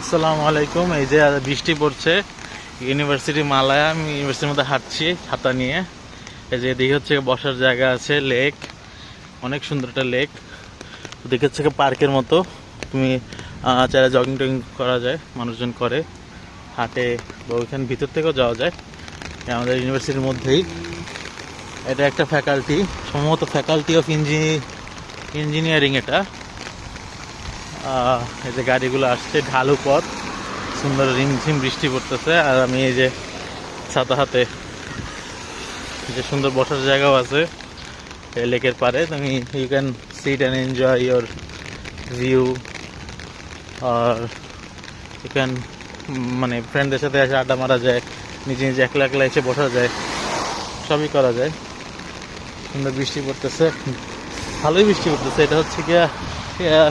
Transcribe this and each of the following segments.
আসসালামু আলাইকুম। এই যে বৃষ্টি পড়ছে, ইউনিভার্সিটি মালায়, আমি ইউনিভার্সিটির মধ্যে হাঁটছি ছাতা নিয়ে। এই যে এদিকে হচ্ছে বসার জায়গা আছে, লেক, অনেক সুন্দর একটা লেক। ওদিকে হচ্ছে পার্কের মতো। তুমি চাইলে জগিং টগিং করা যায়, মানুষজন করে, হাঁটে বা ওইখানে ভিতর থেকেও যাওয়া যায়। আমাদের ইউনিভার্সিটির মধ্যেই। এটা একটা ফ্যাকাল্টি সম্ভবত ফ্যাকাল্টি অফ ইঞ্জিনি ইঞ্জিনিয়ারিং এটা। এই যে গাড়িগুলো আসছে, ঢালু পথ। সুন্দর রিমঝিম বৃষ্টি পড়তেছে, আর আমি এই যে ছাতা হাতে যে সুন্দর বসার জায়গাও আছে লেকের পারে তুমি you can sit and enjoy your view R you can মানে ফ্রেন্ডদের সাথে এসে আড্ডা মারা যায়, নিজে নিজে একলা একলা এসে বসা যায়, সবই করা যায়। সুন্দর বৃষ্টি পড়তেছে। ভালোই বৃষ্টি পড়তেছে। এটা হচ্ছে গিয়া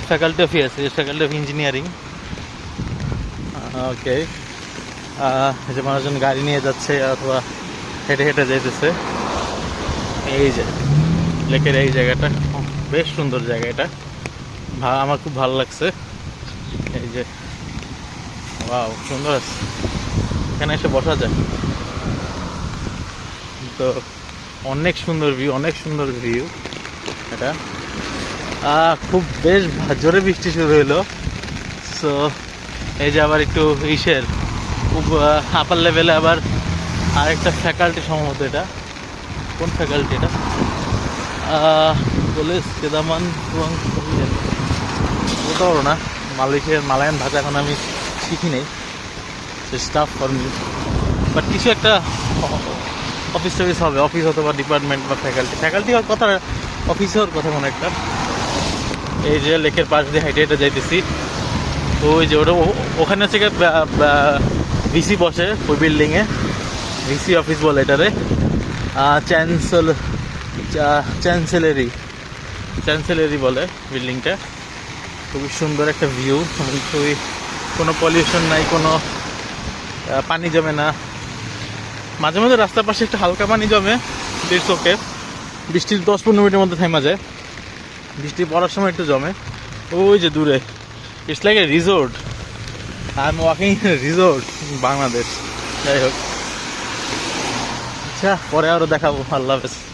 faculty of arts faculty of engineering okay এই যে মানুষজন গাড়ি নিয়ে যাচ্ছে অথবা হেঁটে হেঁটে যেতেছে। এই যে, লেকের এই জায়গাটা। বেশ সুন্দর জায়গা এটা। আমার খুব ভালো লাগছে। এই যে, ওয়াও, সুন্দর আছে। এখানে এসে বসা যায়। তো, অনেক সুন্দর ভিউ অনেক সুন্দর ভিউ এটা। খুব বেশ জোরে বৃষ্টি শুরু হইল। সো এই যে আবার একটু ইসের আপার লেভেলে আবার আরেকটা ফ্যাকাল্টি সম্ভবত এটা। কোন ফ্যাকাল্টি এটা? বলে কেদামান বলতে না, মালয়েশিয়ার মালায়ান ভাষা এখন আমি শিখি নেই। স্টাফ ফর মি বাট কিছু একটা অফিস টফিস হবে অফিস অথবা ডিপার্টমেন্ট বা ফ্যাকাল্টি ফ্যাকাল্টি হওয়ার কথা অফিস হওয়ার কথা কোনো একটা। এই যে লেকের পাশ দিয়ে হাইটে হেঁটে যাইতেছি। ওই যে ওটা ওখানে হচ্ছে ভিসি বসে ওই বিল্ডিংয়ে ভিসি অফিস বলে এটারে। চ্যান্সেল চ্যান্সেলারি চ্যান্সেলারি বলে বিল্ডিংটা খুবই সুন্দর একটা ভিউ খুবই কোনো পলিউশন নাই, কোনো পানি জমে না। মাঝে মাঝে রাস্তার পাশে একটু হালকা পানি জমে ওকে বৃষ্টির দশ পনেরো মিনিটের মধ্যে থেমা যায়। বৃষ্টি পড়ার সময় একটু জমে। ওই যে দূরে। It's like a resort I am walking resort Bangladesh যাই হোক। আচ্ছা পরে আরও দেখাবো। আল্লাহ হাফেজ।